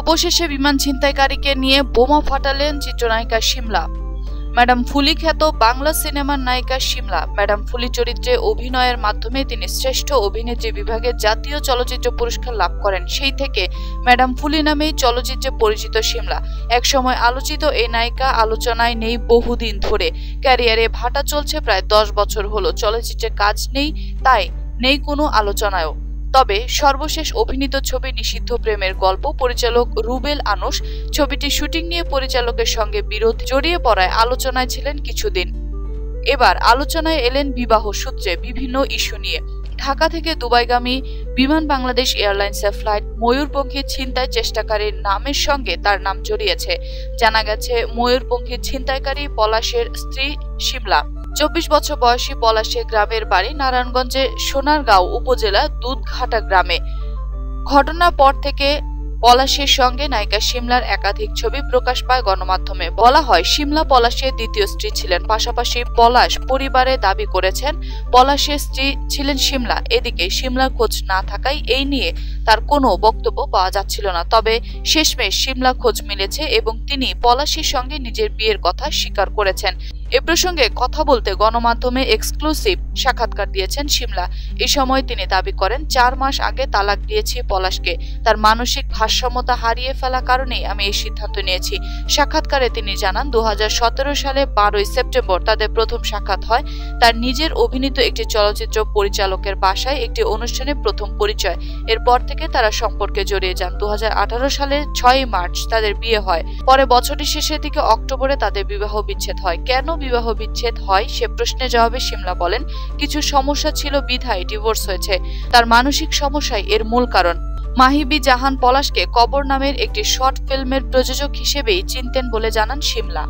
অবশেষে বিমান ছিনতাইকারীকে নিয়ে বোমা ফাটালেন চিত্রনায়িকা শিমলা। ম্যাডাম ফুলি খ্যাত বাংলা সিনেমার নায়িকা শিমলা। ম্যাডাম ফুলি চরিত্রে অভিনয়ের মাধ্যমে তিনি শ্রেষ্ঠ অভিনেত্রী বিভাগে জাতীয় চলচ্চিত্র পুরস্কার লাভ করেন। সেই থেকে ম্যাডাম ফুলি নামেই চলচ্চিত্রে পরিচিত শিমলা। একসময় আলোচিত এই নায়িকা আলোচনায় নেই বহুদিন ধরে। ক্যারিয়ারে ভাটা চলছে প্রায় দশ বছর হলো। চলচ্চিত্রে কাজ নেই, তাই নেই কোনো আলোচনায়ও। তবে সর্বশেষ অভিনীত ছবি নিষিদ্ধ প্রেমের গল্প পরিচালক রুবেল আনুস ছবিটি শুটিং নিয়ে পরিচালকের সঙ্গে বিরোধ জড়িয়ে পড়ায় আলোচনায় ছিলেন কিছুদিন। এবার আলোচনায় এলেন বিবাহ সূত্রে বিভিন্ন ইস্যু নিয়ে। ঢাকা থেকে দুবাইগামী বিমান বাংলাদেশ এয়ারলাইন্সের ফ্লাইট ময়ূরপঙ্খী ছিনতাই চেষ্টাকারীর নামের সঙ্গে তার নাম জড়িয়েছে। জানা গেছে, ময়ূরপঙ্খী ছিনতাইকারী পলাশের স্ত্রী শিমলা। চব্বিশ বছর বয়সী পলাশে গ্রামের বাড়ি নারায়ণগঞ্জের সোনারগাঁও উপজেলা দুধঘাটা গ্রামে। ঘটনার পর থেকে পলাশের সঙ্গে নায়িকা শিমলার একাধিক ছবি প্রকাশ পায় গণমাধ্যমে। বলা হয়, শিমলা পলাশের দ্বিতীয় স্ত্রী ছিলেন। পাশাপাশি পলাশ পরিবারে দাবি করেছেন, পলাশের স্ত্রী ছিলেন শিমলা। এদিকে শিমলার খোঁজ না থাকায় এই নিয়ে তার কোনো বক্তব্য পাওয়া যাচ্ছিল না। তবে শেষমেশ শিমলা খোঁজ মিলেছে এবং তিনি পলাশির সঙ্গে নিজের বিয়ের কথা স্বীকার করেছেন। এ প্রসঙ্গে কথা বলতে গণমাধ্যমে এক্সক্লুসিভ সাক্ষাৎকার দিয়েছেন সিমলা। এ সময় তিনি দাবি করেন, চার মাস আগে তালাক দিয়েছি পলাশকে। তার মানসিক ভারসাম্যতা হারিয়ে ফেলা কারণেই আমি এই সিদ্ধান্ত নিয়েছি। সাক্ষাৎকারে তিনি জানান দু হাজার সতেরো সালে বারোই সেপ্টেম্বর তাদের প্রথম সাক্ষাৎ হয়। তার নিজের অভিনীত একটি চলচ্চিত্র পরিচালকের বাসায় একটি অনুষ্ঠানে প্রথম পরিচয়। এরপর থেকে তারা সম্পর্কে জড়িয়ে যান। দু হাজার আঠারো সালের ছয় মার্চ তাদের বিয়ে হয়। পরে বছরটি শেষের দিকে অক্টোবরে তাদের বিবাহ বিচ্ছেদ হয়। কেন বিবাহ বিচ্ছেদ হয় সে প্রশ্নের জবাবে সিমলা বলেন, কিছু সমস্যা ছিল বিধায় ডিভোর্স হয়েছে। তার মানসিক সমস্যাই এর মূল কারণ। মাহিবি জাহান পলাশকে কবর নামের একটি শর্ট ফিল্মের প্রযোজক হিসেবেই চিনতেন বলে জানান সিমলা।